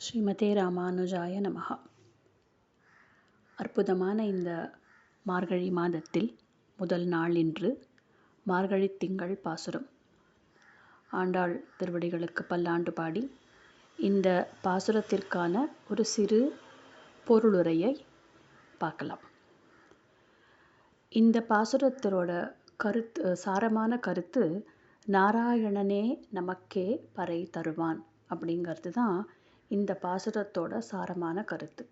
ஸ்ரீமதே ராமானுஜாய நமகா அற்புதமான இந்த மார்கழி மாதத்தில் முதல் நாள் இன்று மார்கழி திங்கள் பாசுரம். ஆண்டாள் திருவடிகளுக்கு பல்லாண்டு பாடி இந்த பாசுரத்திற்கான ஒரு சிறு பொருளுரையை பார்க்கலாம். இந்த பாசுரத்தோட கருத்து சாரமான கருத்து நாராயணனே நமக்கே பறை தருவான் அப்படிங்கிறது தான் இந்த பாசுரத்தோட சாரமான கருத்து.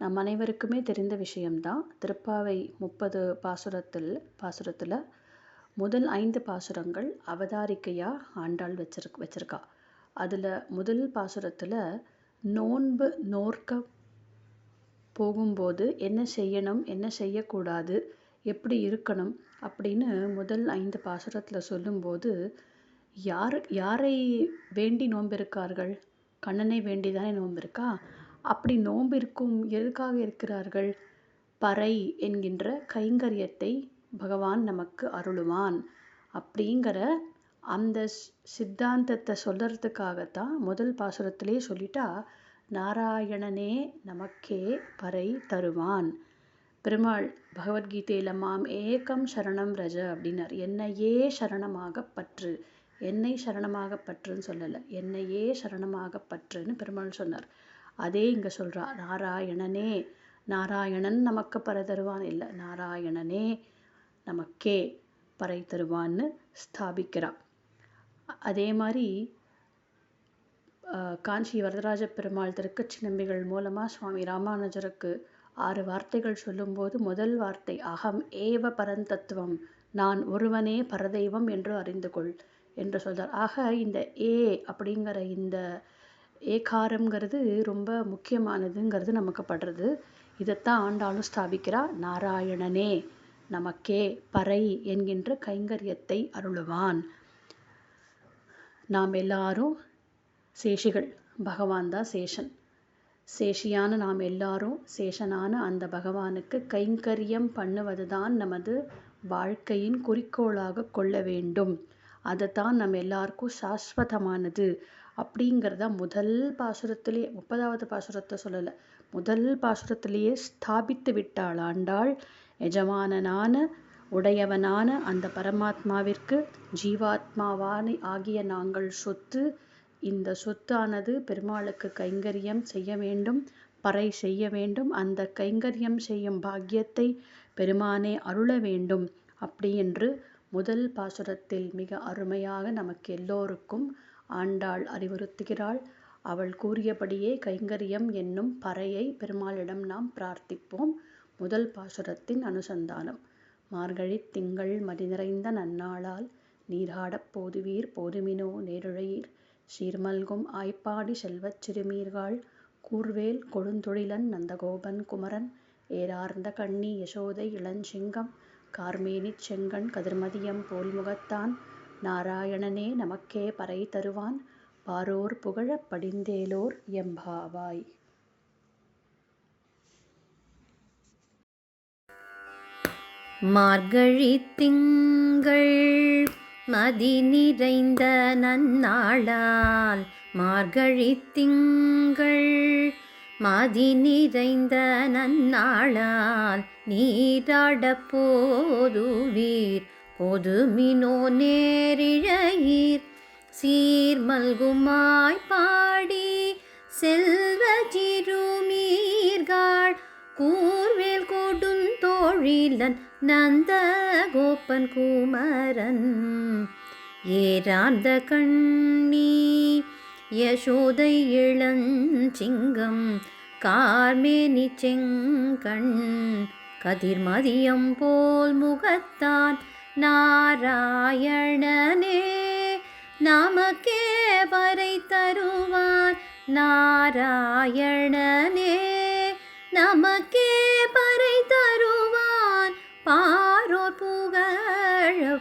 நம் அனைவருக்குமே தெரிந்த விஷயம்தான் திருப்பாவை முப்பது பாசுரத்தில் பாசுரத்தில் முதல் ஐந்து பாசுரங்கள் அவதாரிக்கையாக ஆண்டாள் வச்சிருக் வச்சிருக்கா. அதில் முதல் பாசுரத்தில் நோன்பு நோர்க்க போகும்போது என்ன செய்யணும் என்ன செய்யக்கூடாது எப்படி இருக்கணும் அப்படின்னு முதல் ஐந்து பாசுரத்தில் சொல்லும்போது யார் யாரை வேண்டி நோம்பிருக்கார்கள் கண்ணனை வேண்டி தானே நோம்பிருக்கா அப்படி நோம்பிருக்கும் எதுக்காக இருக்கிறார்கள்? பறை என்கின்ற கைங்கரியத்தை பகவான் நமக்கு அருளுவான். அப்படிங்கிற அந்த சித்தாந்தத்தை சொல்கிறதுக்காகத்தான் முதல் பாசுரத்திலே சொல்லிட்டா நாராயணனே நமக்கே பறை தருவான். பெருமாள் பகவத்கீதையில் மாம் ஏகம் சரணம் ரஜ அப்படின்னார். என்னையே சரணமாக பற்று. என்னை சரணமாக பற்றுன்னு சொல்லலை. என்னையே சரணமாக பற்றுன்னு பெருமாள் சொன்னார். அதே இங்கே சொல்கிறா நாராயணனே நாராயணன் நமக்கு பறை தருவான். இல்லை நாராயணனே நமக்கே பறை தருவான்னு ஸ்தாபிக்கிறான் அதே மாதிரி காஞ்சி வரதராஜ பெருமாள் திருக்கச்சி நம்பிகள் மூலமாக சுவாமி ராமானுஜருக்கு ஆறு வார்த்தைகள் சொல்லும்போது முதல் வார்த்தை அகம் ஏவ பரந்தத்துவம் நான் ஒருவனே பரதெய்வம் என்று அறிந்து கொள். என்று சொல்கிறார் ஆக இந்த ஏ அப்படிங்கிற இந்த ஏகாரம்ங்கிறது ரொம்ப முக்கியமானதுங்கிறது நமக்கு படுறது. இதைத்தான் ஆண்டாலும் ஸ்தாபிக்கிறார் நாராயணனே நமக்கே பறை என்கின்ற கைங்கரியத்தை அருளுவான். நாம் எல்லாரும் சேஷிகள். பகவான் தான் சேஷன். சேஷியான நாம் எல்லாரும் சேஷனான அந்த பகவானுக்கு கைங்கரியம் பண்ணுவது தான் நமது வாழ்க்கையின் குறிக்கோளாக கொள்ள வேண்டும். அதை தான் நம்ம எல்லாருக்கும் சாஸ்வதமானது அப்படிங்கிறத முதல் பாசுரத்திலேயே முப்பதாவது பாசுரத்தை சொல்லலை முதல் பாசுரத்திலேயே ஸ்தாபித்து விட்டாள் ஆண்டாள். எஜமானனான உடையவனான அந்த பரமாத்மாவிற்கு ஜீவாத்மாவான ஆகிய நாங்கள் சொத்து இந்த சொத்தானது பெருமாளுக்கு கைங்கரியம் செய்ய வேண்டும் பறை செய்ய வேண்டும் அந்த கைங்கரியம் செய்யும் பாக்கியத்தை பெருமானே அருள வேண்டும் அப்படி என்று முதல் பாசுரத்தில் மிக அருமையாக நமக்கு எல்லோருக்கும் ஆண்டாள் அறிவுறுத்துகிறாள். அவள் கூறியபடியே கைங்கரியம் என்னும் பறையை பெருமாளிடம் நாம் பிரார்த்திப்போம். முதல் பாசுரத்தின் அனுசந்தானம். மார்கழி திங்கள் மதி நிறைந்த நன்னாளால் நீராடப் போதுவீர் போதுமினோ நேருழையீர் சீர்மல்கும் ஆய்ப்பாடி செல்வச் சிறுமீர்கள். கூர்வேல் கொடுந்தொழிலன் நந்தகோபன் குமரன். ஏரார்ந்த கண்ணி யசோதை இளஞ்சிங்கம். கார்மேனிச் செங்கண் கதிர்மதியம் போல் முகத்தான். நாராயணனே நமக்கே பறை தருவான். பாரோர் புகழப் படிந்தேலோர் எம்பாவாய். மார்கழி திங்கள் மதி நிறைந்த நன்னாளால். மார்கழி திங்கள் மதி நிறைந்த நன்னாளால் நீராட போதுவீர். பொதுமினோ நேரிழையீர். சீர்மல்குமாய் பாடி செல்வ சிறுமீர்காள் கூர்வேல் கொடும் தோழிலன் நந்த கோப்பன் குமரன். ஏராந்த கண்ணீர் யசோதை இளஞ்சிங்கம் கார்மேனி செங்கண் கதிர்மதியம் போல் முகத்தான் நாராயணனே. நமக்கே வரை தருவான் நாராயணனே. நமக்கே பறை தருவான் பாரோர் புகழ